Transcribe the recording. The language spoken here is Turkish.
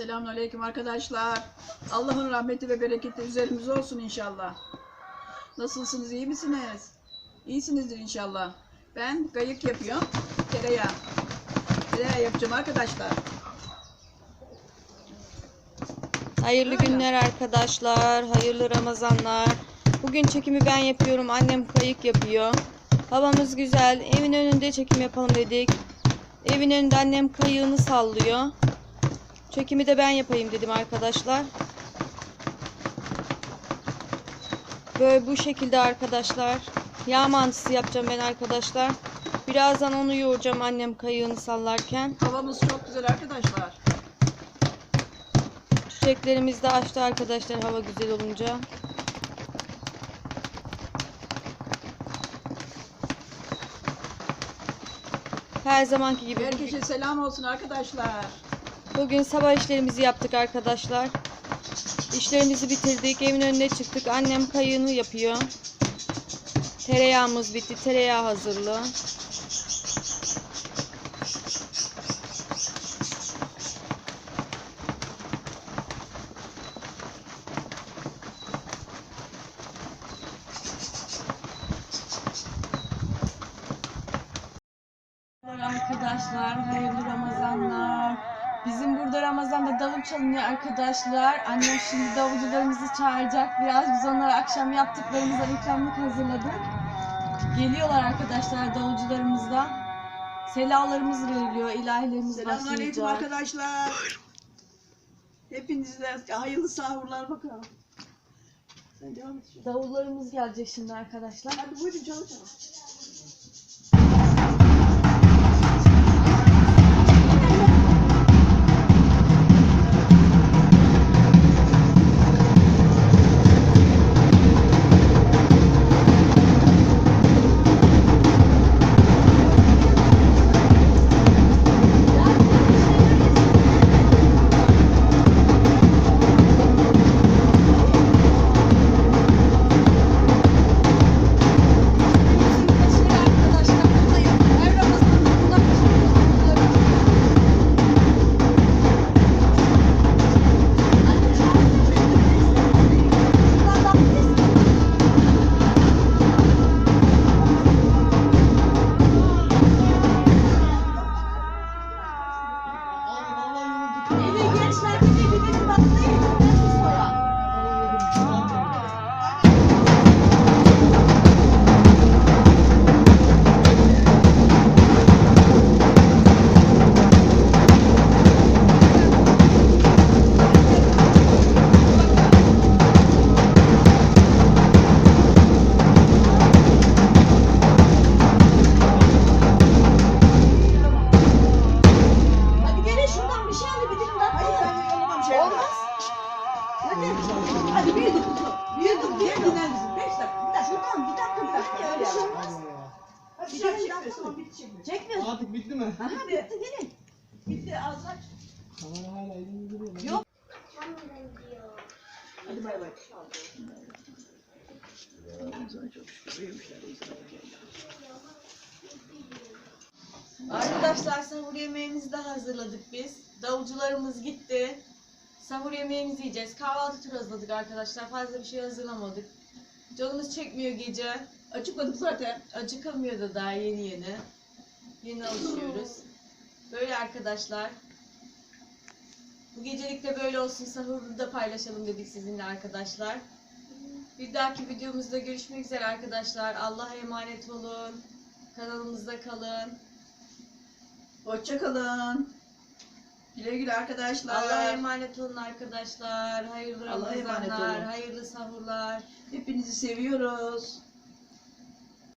Selamünaleyküm arkadaşlar. Allah'ın rahmeti ve bereketi üzerimize olsun inşallah. Nasılsınız, iyi misiniz? İyisinizdir inşallah. Ben kayık yapıyorum. Tereyağı. Tereyağı yapacağım arkadaşlar. Hayırlı Öyle. günler arkadaşlar. Hayırlı Ramazanlar. Bugün çekimi ben yapıyorum. Annem kayık yapıyor. Havamız güzel. Evin önünde çekim yapalım dedik. Evin önünde annem kayığını sallıyor. Çekimi de ben yapayım dedim arkadaşlar. Böyle bu şekilde arkadaşlar. Yağ mantısı yapacağım ben arkadaşlar. Birazdan onu yoğuracağım annem kayığını sallarken. Havamız çok güzel arkadaşlar. Çiçeklerimiz de açtı arkadaşlar hava güzel olunca. Her zamanki gibi Herkese selam olsun arkadaşlar. Bugün sabah işlerimizi yaptık arkadaşlar. İşlerimizi bitirdik. Evin önüne çıktık. Annem kayığını yapıyor. Tereyağımız bitti. Tereyağı hazırlığı. Arkadaşlar hayırlı Ramazanlar. Bizim burada Ramazan'da davul çalınıyor arkadaşlar. Annem şimdi davulcularımızı çağıracak. Biraz biz onlara akşam yaptıklarımızdan ikramlık hazırladık. Geliyorlar arkadaşlar davulcularımızdan. Selalarımız veriliyor, ilahilerimiz Selamünaleyküm başlayacak. arkadaşlar. Hepinize hayırlı sahurlar bakalım. Sen devam et. şimdi. Davullarımız gelecek şimdi arkadaşlar. Hadi buyurun çalışın. Hadi Hadi. Bir yudum kuzum. Bir yudum diye dinler misin? Beş dakika. Bir dakika. Şuradan bir dakika bir dakika öyle şey olmaz. Bir dakika, çekmiyorsun. Çekmiyorsun. Artık bitti mi? Aha bitti gelin. Bitti az aç. Kamera hala elimde duruyor. Yok. Hadi bay bay. Arkadaşlar sahur yemeğimizi de hazırladık biz. Davulcularımız gitti. Sahur yemeğimizi yiyeceğiz. Kahvaltı turu hazırladık arkadaşlar. Fazla bir şey hazırlamadık. Canımız çekmiyor gece. Açıkladık zaten. Acıkamıyor da daha yeni yeni. Yeni alışıyoruz. Böyle arkadaşlar. Bu gecelik de böyle olsun. Sahuru da paylaşalım dedik sizinle arkadaşlar. Bir dahaki videomuzda görüşmek üzere arkadaşlar. Allah'a emanet olun. Kanalımızda kalın. Hoşçakalın. Güle güle arkadaşlar. Allah'a emanet olun arkadaşlar. Hayırlı Ramazanlar, hayırlı sahurlar. Hepinizi seviyoruz.